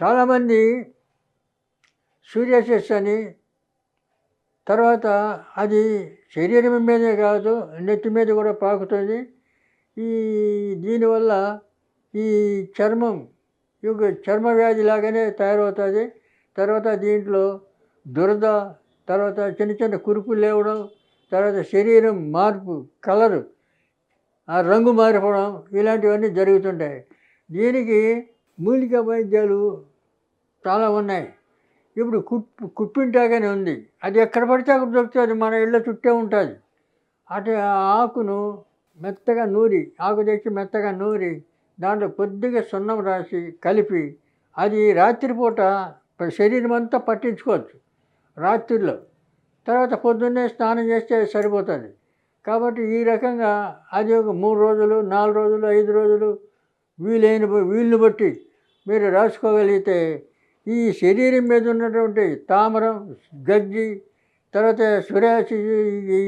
చాలామంది సూర్యాసిస్ అని తర్వాత అది శరీరం మీదే కాదు నెత్తి మీద కూడా పాకుతుంది. ఈ దీనివల్ల ఈ చర్మం ఇక చర్మ వ్యాధి లాగానే తయారవుతుంది. తర్వాత దీంట్లో దురద తర్వాత చిన్న చిన్న కురుపులు లేవడం తర్వాత శరీరం మార్పు కలరు ఆ రంగు మారిపోవడం ఇలాంటివన్నీ జరుగుతుంటాయి. దీనికి మూలిక వైద్యాలు చాలా ఉన్నాయి. ఇప్పుడు కుప్పు కుప్పింటాకనే ఉంది. అది ఎక్కడ పడితే అక్కడ దొరుకుతుంది. మన ఇళ్ళ చుట్టే ఉంటుంది. అటు ఆ ఆకును మెత్తగా నూరి ఆకు తెచ్చి మెత్తగా నూరి దాంట్లో కొద్దిగా సున్నం రాసి కలిపి అది రాత్రిపూట శరీరం అంతా పట్టించుకోవచ్చు. రాత్రిలో. తర్వాత పొద్దున్నే స్నానం చేస్తే సరిపోతుంది. కాబట్టి ఈ రకంగా అది ఒక మూడు రోజులు నాలుగు రోజులు ఐదు రోజులు వీలైన వీలుని బట్టి మీరు రాసుకోగలిగితే ఈ శరీరం మీద ఉన్నటువంటి తామరం గజ్జి తర్వాత సురాసి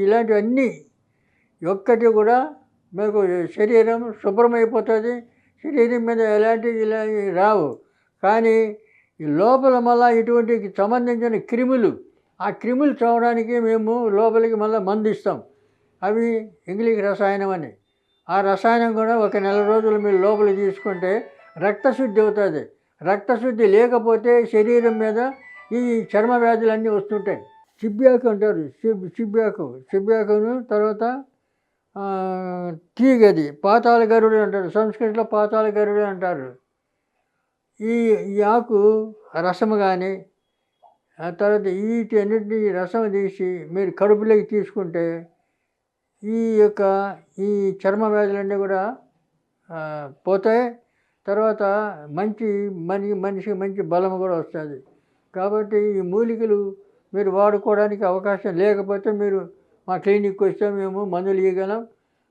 ఇలాంటివన్నీ ఒక్కటి కూడా మీకు శరీరం శుభ్రమైపోతుంది. శరీరం మీద ఎలాంటి ఇలా రావు. కానీ ఈ లోపల మళ్ళా ఇటువంటి సంబంధించిన క్రిములు ఆ క్రిములు చూడడానికి మేము లోపలికి మళ్ళీ మందు ఇస్తాం అవి ఇంగ్లీష్ రసాయనం అని. ఆ రసాయనం కూడా ఒక నెల రోజులు మీరు లోపలికి తీసుకుంటే రక్తశుద్ధి అవుతుంది రక్తశుద్ధి లేకపోతే శరీరం మీద ఈ చర్మ వ్యాధులన్నీ వస్తుంటాయి. సిబ్బ్యాకు అంటారు. సిబ్ సిబ్బ్యాకు సిబ్బ్యాకును తర్వాత తీగది. పాతాళ గరుడు అంటారు. సంస్కృతిలో పాతాళ గరుడు అంటారు. ఈ ఈ ఆకు రసము కానీ తర్వాత వీటి అన్నింటినీ రసం తీసి మీరు కడుపులోకి తీసుకుంటే ఈ యొక్క ఈ చర్మ వ్యాధులన్నీ కూడా పోతాయి. తర్వాత మంచి మని మనిషికి మంచి బలం కూడా వస్తుంది. కాబట్టి ఈ మూలికలు మీరు వాడుకోవడానికి అవకాశం లేకపోతే మీరు మా క్లినిక్కి వస్తే మేము మందులు ఇవ్వగలం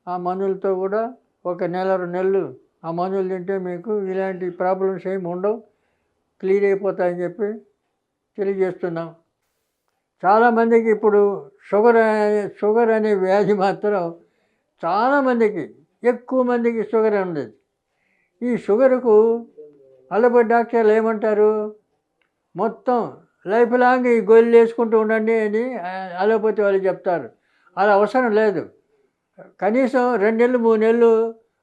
ఆ మందులతో కూడా ఒక నెల రెండు నెలలు ఆ మందులు తింటే మీకు ఇలాంటి ప్రాబ్లమ్స్ ఏమి ఉండవు. క్లియర్ అయిపోతాయని చెప్పి తెలియజేస్తున్నాం. చాలామందికి ఇప్పుడు షుగర్ అనే- షుగర్ అనే వ్యాధి మాత్రం చాలామందికి ఎక్కువ మందికి షుగర్ ఉండేది. ఈ షుగర్కు అల్లబడి డాక్టర్లు ఏమంటారు? మొత్తం లైఫ్ లాంగ్ ఈ గోళీలు వేసుకుంటూ ఉండండి అని అలోపతి వాళ్ళు చెప్తారు. అలా అవసరం లేదు. కనీసం రెండు నెలలు మూడు నెలలు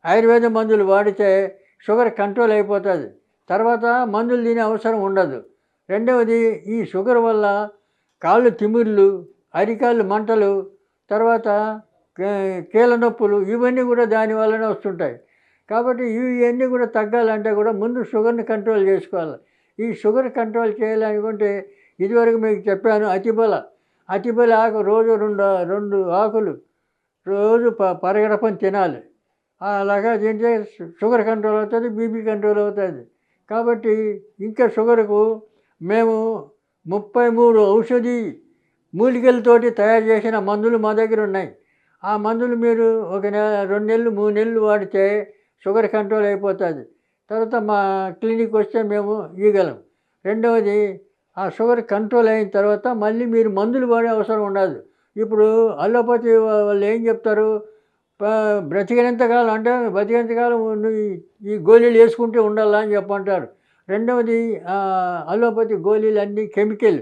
ఆయుర్వేద మందులు వాడితే షుగర్ కంట్రోల్ అయిపోతుంది. తర్వాత మందులు తినే అవసరం ఉండదు. రెండవది ఈ షుగర్ వల్ల కాళ్ళు తిమిర్లు అరికాళ్ళు మంటలు తర్వాత కీళ్ళ నొప్పులు ఇవన్నీ కూడా దాని వల్లనే వస్తుంటాయి. కాబట్టి ఇవన్నీ కూడా తగ్గాలంటే కూడా ముందు షుగర్ని కంట్రోల్ చేసుకోవాలి. ఈ షుగర్ కంట్రోల్ చేయాలనుకుంటే ఇదివరకు మీకు చెప్పాను అతిబల. అతిబల ఆకు రోజు రెండు రెండు ఆకులు రోజు ప పరగడపని తినాలి. అలాగా తింటే షుగర్ కంట్రోల్ అవుతుంది బీపీ కంట్రోల్ అవుతుంది. కాబట్టి ఇంకా షుగర్కు మేము ముప్పై మూడు ఔషధి మూలికలతోటి తయారు చేసిన మందులు మా దగ్గర ఉన్నాయి. ఆ మందులు మీరు ఒక నెల రెండు నెలలు మూడు నెలలు వాడితే షుగర్ కంట్రోల్ అయిపోతుంది. తర్వాత మా క్లినిక్ వస్తే మేము ఇవ్వగలం రెండవది ఆ షుగర్ కంట్రోల్ అయిన తర్వాత మళ్ళీ మీరు మందులు వాడే అవసరం ఉండదు. ఇప్పుడు అల్లోపతి వాళ్ళు ఏం చెప్తారు? బ్రతికినంతకాలం అంటే బ్రతికినంతకాలం ఈ- ఈ గోళీలు వేసుకుంటూ ఉండాలా అని చెప్పంటారు. రెండవది అల్లోపతి అలోపతి గోళీలు అన్నీ కెమికల్.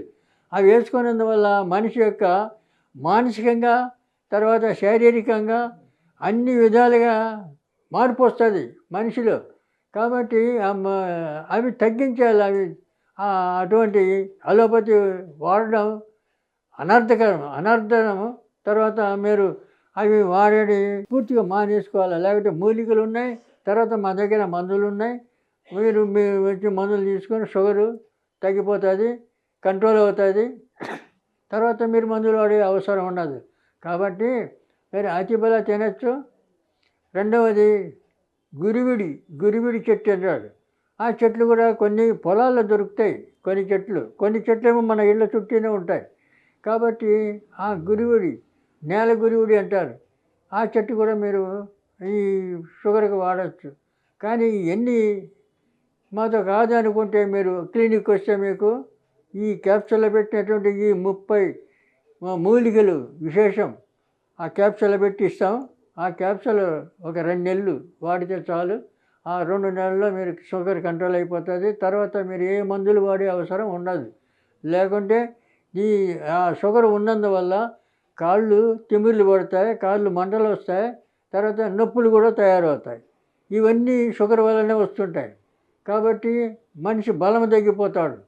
అవి వేసుకున్నందువల్ల మనిషి యొక్క మానసికంగా తర్వాత శారీరకంగా అన్ని విధాలుగా మార్పు వస్తుంది మనిషిలో. కాబట్టి అవి తగ్గించాలి అవి అటువంటి అలోపతి వాడడం అనర్థకరం అనర్థము తర్వాత మీరు అవి వాడేది పూర్తిగా మానేసుకోవాలి? లేకపోతే మూలికలు ఉన్నాయి తర్వాత మా దగ్గర మందులు ఉన్నాయి. మీరు మీరు వచ్చి మందులు తీసుకొని షుగరు తగ్గిపోతుంది కంట్రోల్ అవుతుంది. తర్వాత మీరు మందులు వాడే అవసరం ఉండదు. కాబట్టి మీరు అతిబల తినచ్చు. రెండవది గురివిడి గురివిడి చెట్టు అన్నాడు ఆ చెట్లు కూడా కొన్ని పొలాల్లో దొరుకుతాయి కొన్ని చెట్లు. కొన్ని చెట్లు ఏమో మన ఇళ్ళ చుట్టూనే ఉంటాయి. కాబట్టి ఆ గురివిడి నేల గురివిడి అంటారు. ఆ చెట్టు కూడా మీరు ఈ షుగర్కి వాడచ్చు. కానీ ఎన్ని మాతో కాదు అనుకుంటే మీరు క్లినిక్ వస్తే మీకు ఈ క్యాప్సూల్లో పెట్టినటువంటి ఈ ముప్పై మూలికలు విశేషం. ఆ క్యాప్సూల్లో పెట్టి ఇస్తాం. ఆ క్యాప్సూల్ ఒక రెండు నెలలు వాడితే చాలు. ఆ రెండు నెలల్లో మీరు షుగర్ కంట్రోల్ అయిపోతుంది. తర్వాత మీరు ఏ మందులు వాడే అవసరం ఉండదు. లేకుంటే ఈ ఆ షుగర్ ఉన్నందువల్ల కాళ్ళు తిమ్మిర్లు పడతాయి కాళ్ళు మంటలు వస్తాయి తర్వాత నొప్పులు కూడా తయారవుతాయి. ఇవన్నీ షుగర్ వల్లనే వస్తుంటాయి. కాబట్టి మనిషి బలం తగ్గిపోతాడు.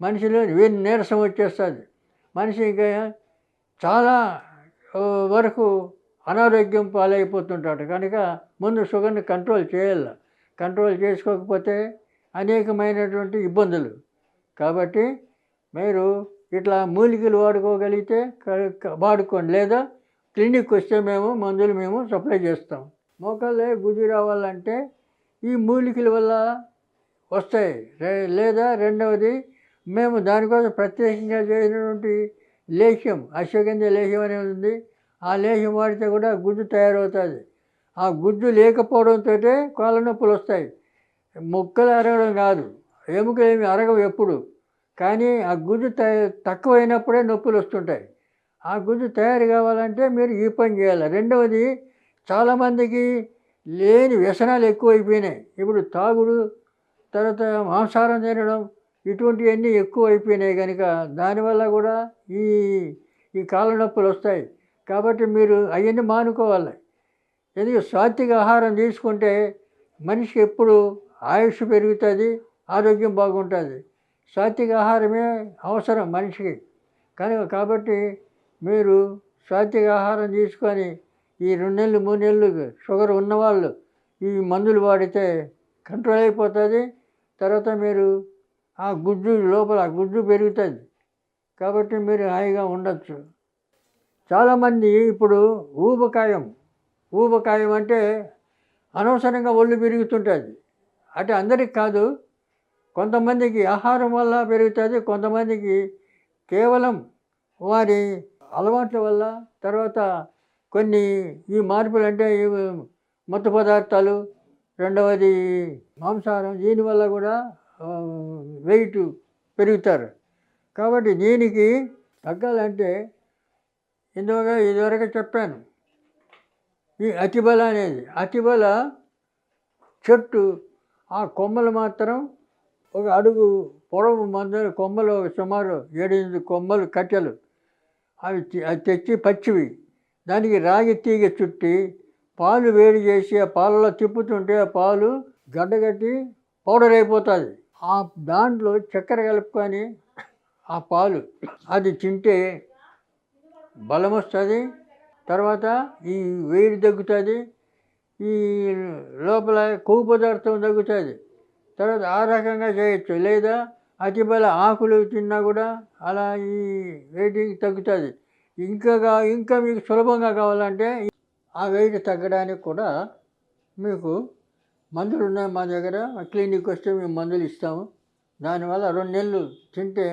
మనిషిలో వే- నీరసం వచ్చేస్తుంది. మనిషి ఇంకా చాలా వరకు అనారోగ్యం పాలైపోతుంటాడు. కనుక ముందు షుగర్ని కంట్రోల్ చేయాలి. కంట్రోల్ చేసుకోకపోతే అనేకమైనటువంటి ఇబ్బందులు. కాబట్టి మీరు ఇట్లా మూలికలు వాడుకోగలిగితే వాడుకోండి. లేదా క్లినిక్ వస్తే మేము మందులు మేము సప్లై చేస్తాం. మోకాళ్ళే గుజ్జు రావాలంటే ఈ మూలికల వల్ల వస్తాయి. లేదా రెండవది మేము దానికోసం ప్రత్యేకంగా చేసినటువంటి లేహ్యం అశ్వగంధ లేహ్యం అనేది ఉంది. ఆ లేహ్యం వాడితే కూడా గుజ్జు తయారవుతుంది. ఆ గుజ్జు లేకపోవడంతో కాళ్ళ నొప్పులు వస్తాయి. ముక్కలు అరగడం కాదు. ఎముకలు ఏమి అరగవు ఎప్పుడు. కానీ ఆ గుజ్జు త తక్కువైనప్పుడే నొప్పులు వస్తుంటాయి. ఆ గుజ్జు తయారు కావాలంటే మీరు ఈ పని చేయాలి. రెండవది చాలామందికి లేని వ్యసనాలు ఎక్కువైపోయినాయి. ఇప్పుడు తాగుడు తర్వాత మాంసాహారం తినడం ఇటువంటివన్నీ ఎక్కువ అయిపోయినాయి కనుక దానివల్ల కూడా ఈ ఈ కాళ్ళ నొప్పులు వస్తాయి. కాబట్టి మీరు అవన్నీ మానుకోవాలి. ఎందుకు? సాత్విక ఆహారం తీసుకుంటే మనిషి ఎప్పుడు ఆయుష్ పెరుగుతుంది ఆరోగ్యం బాగుంటుంది. సాత్విక ఆహారమే అవసరం మనిషికి. కనుక కాబట్టి మీరు సాత్విక ఆహారం తీసుకొని ఈ రెండు నెలలు మూడు నెలలు షుగర్ ఉన్నవాళ్ళు ఈ మందులు వాడితే కంట్రోల్ అయిపోతుంది. తర్వాత మీరు ఆ గుజ్జు లోపల గుడ్డు గుజ్జు పెరుగుతుంది. కాబట్టి మీరు హాయిగా ఉండొచ్చు. చాలామంది ఇప్పుడు ఊబకాయం ఊబకాయం అంటే అనవసరంగా ఒళ్ళు పెరుగుతుంటుంది అంటే అందరికి కాదు కొంతమందికి ఆహారం వల్ల పెరుగుతుంది కొంతమందికి కేవలం వారి అలవాట్ల వల్ల తర్వాత కొన్ని ఈ మార్పులు అంటే మత్తు పదార్థాలు రెండవది మాంసాహారం దీనివల్ల కూడా వెయిట్ పెరుగుతారు. కాబట్టి దీనికి తగ్గాలంటే ఇందువల్ల ఇదివరకు చెప్పాను. ఈ అతిబల అనేది అతిబల చెట్టు ఆ కొమ్మలు మాత్రం ఒక అడుగు పొడవు మంద కొమ్మలు సుమారు ఏడెనిమిది కొమ్మలు కట్టెలు. అవి అవి తెచ్చి పచ్చివి. దానికి రాగి తీగ చుట్టి పాలు వేడి చేసి ఆ పాలలో తిప్పుతుంటే ఆ పాలు గడ్డగట్టి పౌడర్ అయిపోతుంది. ఆ దాంట్లో చక్కెర కలుపుకొని ఆ పాలు అది తింటే బలం వస్తుంది తర్వాత ఈ వేడి తగ్గుతుంది ఈ లోపల కొవ్వు పదార్థం తగ్గుతుంది. తర్వాత ఆ రకంగా చేయొచ్చు. లేదా అతిబల ఆకులు తిన్నా కూడా అలా ఈ వెయిటింగ్ తగ్గుతుంది. ఇంకా ఇంకా మీకు సులభంగా కావాలంటే ఆ వెయిట్ తగ్గడానికి కూడా మీకు మందులు ఉన్నాయి మా దగ్గర. క్లినిక్ వస్తే మేము మందులు ఇస్తాము. దానివల్ల రెండు నెలలు తింటే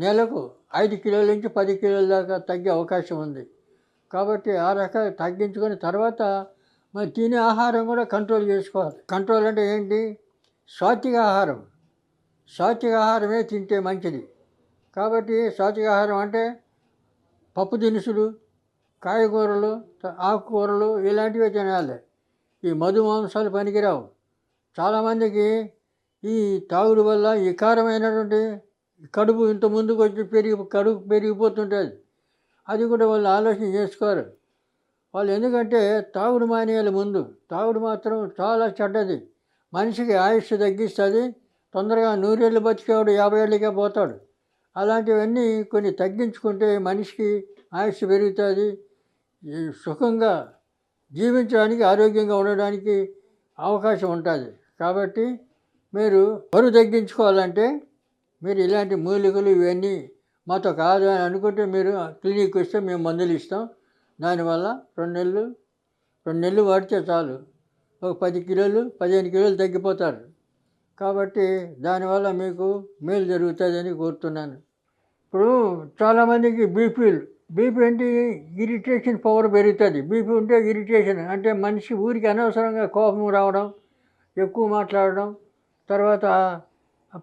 నెలకు ఐదు కిలోల నుంచి పది కిలోల దాకా తగ్గే అవకాశం ఉంది. కాబట్టి ఆ రకంగా తగ్గించుకొని తర్వాత మరి తినే ఆహారం కూడా కంట్రోల్ చేసుకోవాలి. కంట్రోల్ అంటే ఏంటి? సాత్విక ఆహారం. సాత్విక ఆహారమే తింటే మంచిది. కాబట్టి సాత్విక ఆహారం అంటే పప్పు దినుసులు కాయగూరలు ఆకుకూరలు ఇలాంటివి తినాలి. ఈ మధు మాంసాలు పనికిరావు. చాలామందికి ఈ తాగుడు వల్ల వికారమైనటువంటి కడుపు ఇంత ముందుకు వచ్చి పెరిగి కడుపు పెరిగిపోతుంటుంది అది కూడా వాళ్ళు ఆలోచన చేసుకోరు. వాళ్ళు ఎందుకంటే తాగుడు మానేయాలి ముందు. తాగుడు మాత్రం చాలా చెడ్డది. మనిషికి ఆయుష్ తగ్గిస్తుంది. తొందరగా నూరేళ్ళు బతికేవాడు యాభై ఏళ్ళకే పోతాడు. అలాంటివన్నీ కొన్ని తగ్గించుకుంటే మనిషికి ఆయుష్ పెరుగుతుంది. ఈ సుఖంగా జీవించడానికి ఆరోగ్యంగా ఉండడానికి అవకాశం ఉంటుంది. కాబట్టి మీరు బరువు తగ్గించుకోవాలంటే మీరు ఇలాంటి మూలికలు ఇవన్నీ మాతో కాదు అని అనుకుంటే మీరు క్లినిక్ వస్తే మేము మందులు ఇస్తాం. దానివల్ల రెండు నెలలు రెండు నెలలు వాడితే చాలు. ఒక పది కిలోలు పదిహేను కిలోలు తగ్గిపోతారు. కాబట్టి దానివల్ల మీకు మేలు జరుగుతుందని కోరుతున్నాను. ఇప్పుడు చాలామందికి బీపీలు బీపీ అంటే ఇరిటేషన్ పవర్ పెరుగుతుంది. బీపీ ఉంటే ఇరిటేషన్ అంటే మనిషి ఊరికి అనవసరంగా కోపం రావడం ఎక్కువ మాట్లాడడం తర్వాత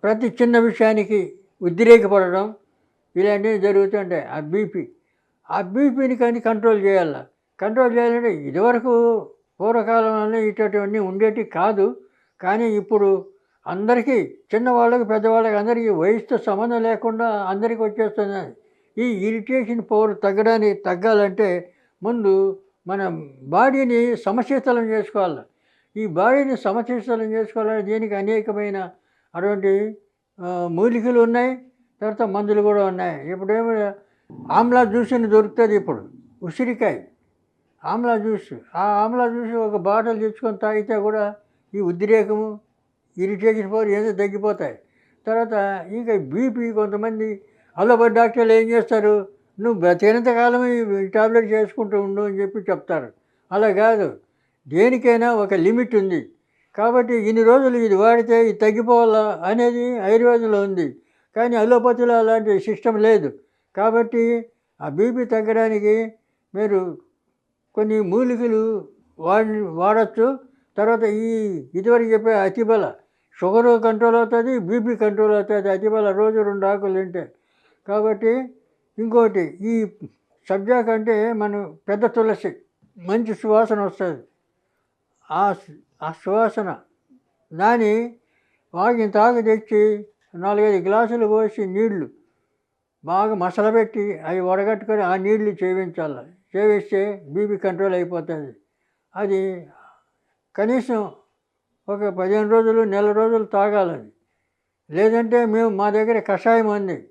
ప్రతి చిన్న విషయానికి ఉద్రేకపడడం ఇలాంటివి జరుగుతుంటాయి. ఆ బీపీ ఆ బీపీని కానీ కంట్రోల్ చేయాలి? కంట్రోల్ చేయాలంటే ఇదివరకు పూర్వకాలంలో ఇటువంటివన్నీ ఉండేటి కాదు. కానీ ఇప్పుడు అందరికీ చిన్నవాళ్ళకి పెద్దవాళ్ళకి అందరికీ వయసుతో సంబంధం లేకుండా అందరికీ వచ్చేస్తుంది ఈ ఇరిటేషన్ పవర్ తగ్గడానికి తగ్గాలంటే ముందు మన బాడీని సమశీతలం చేసుకోవాలి. ఈ బాడీని సమశీతలం చేసుకోవాలంటే దీనికి అనేకమైన అటువంటి మూలికలు ఉన్నాయి తర్వాత మందులు కూడా ఉన్నాయి. ఇప్పుడేమో ఆమ్లా జ్యూస్ అని దొరుకుతుంది ఇప్పుడు ఉసిరికాయ. ఆమ్లా జ్యూస్ ఆ ఆమ్లా జ్యూస్ ఒక బాటిల్ తెచ్చుకొని తాగితే కూడా ఈ ఉద్రేకము ఇరిటేషన్ పవర్ ఏదో తగ్గిపోతాయి. తర్వాత ఇంకా బీపీ కొంతమంది అల్లబడి డాక్టర్లు ఏం చేస్తారు నువ్వు బ్రతికినంత కాలం ఈ టాబ్లెట్ చేసుకుంటూ ఉండు అని చెప్పి చెప్తారు. అలా కాదు. దేనికైనా ఒక లిమిట్ ఉంది. కాబట్టి ఇన్ని రోజులు ఇది వాడితే ఇది తగ్గిపోవాలా అనేది ఆయుర్వేదంలో ఉంది. కానీ అలోపతిలో అలాంటి సిస్టమ్ లేదు. కాబట్టి ఆ బీపీ తగ్గడానికి మీరు కొన్ని మూలికలు వాడి వాడచ్చు. తర్వాత ఈ ఇదివరకు చెప్పే అతిబల షుగర్ కంట్రోల్ అవుతుంది బీపీ కంట్రోల్ అవుతుంది. అతిబల రోజు రెండు ఆకులు తింటే. కాబట్టి ఇంకోటి ఈ సబ్జా కంటే మనం పెద్ద తులసి మంచి సువాసన వస్తుంది. ఆ ఆ సువాసన దాని వాగిన తాగు తెచ్చి నాలుగైదు గ్లాసులు పోసి నీళ్ళు బాగా మసలబెట్టి అవి వడగట్టుకొని ఆ నీళ్ళు చేయించాలి. చేవిస్తే బీపీ కంట్రోల్ అయిపోతుంది. అది కనీసం ఒక పదిహేను రోజులు నెల రోజులు తాగాలని లేదంటే మేము మా దగ్గర కషాయం ఉంది.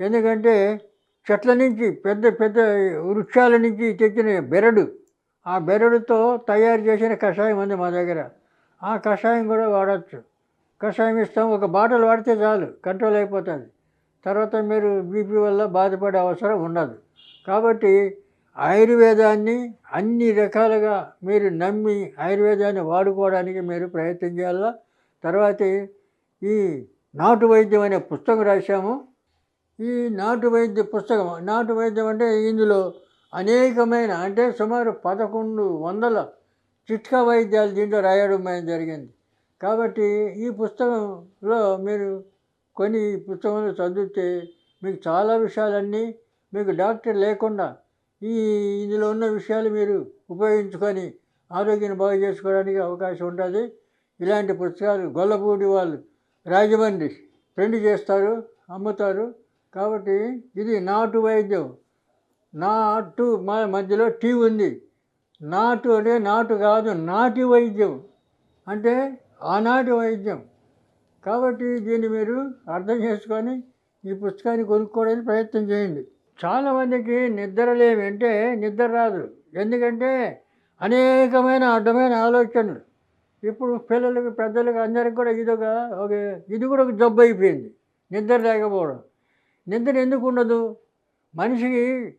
ఎందుకంటే చెట్ల నుంచి పెద్ద పెద్ద వృక్షాల నుంచి తెచ్చిన బెరడు ఆ బెరడుతో తయారు చేసిన కషాయం ఉంది మా దగ్గర. ఆ కషాయం కూడా వాడచ్చు. కషాయం ఇస్తాం ఒక బాటిల్ వాడితే చాలు కంట్రోల్ అయిపోతుంది. తర్వాత మీరు బీపీ వల్ల బాధపడే అవసరం ఉండదు. కాబట్టి ఆయుర్వేదాన్ని అన్ని రకాలుగా మీరు నమ్మి ఆయుర్వేదాన్ని వాడుకోవడానికి మీరు ప్రయత్నం చేయాలా? తర్వాత ఈ నాటు వైద్యం అనే పుస్తకం రాశాము. ఈ నాటు వైద్య పుస్తకం నాటు వైద్యం అంటే ఇందులో అనేకమైన అంటే సుమారు పదకొండు వందల చిట్కా వైద్యాలు దీంట్లో రాయడం జరిగింది. కాబట్టి ఈ పుస్తకంలో మీరు కొన్ని పుస్తకంలో చదివితే మీకు చాలా విషయాలన్నీ మీకు డాక్టర్ లేకుండా ఈ ఇందులో ఉన్న విషయాలు మీరు ఉపయోగించుకొని ఆరోగ్యాన్ని బాగు చేసుకోవడానికి అవకాశం ఉంటుంది. ఇలాంటి పుస్తకాలు గొల్లపూడి వాళ్ళు రాజమండ్రి ప్రింట్ చేస్తారు అమ్ముతారు. కాబట్టి ఇది నాటు వైద్యం. నాటు మా మధ్యలో టీ ఉంది. నాటు అంటే నాటు కాదు నాటి వైద్యం. అంటే ఆనాటి వైద్యం. కాబట్టి దీన్ని మీరు అర్థం చేసుకొని ఈ పుస్తకాన్ని కొనుక్కోవడానికి ప్రయత్నం చేయండి. చాలామందికి నిద్ర లేవి అంటే నిద్ర రాదు. ఎందుకంటే అనేకమైన అడ్డమైన ఆలోచనలు. ఇప్పుడు పిల్లలకి పెద్దలకి అందరికి కూడా ఇదొక ఒక ఇది కూడా ఒక జబ్బు అయిపోయింది. నిద్ర లేకపోవడం. నిద్ర ఎందుకు ఉండదు? మనిషికి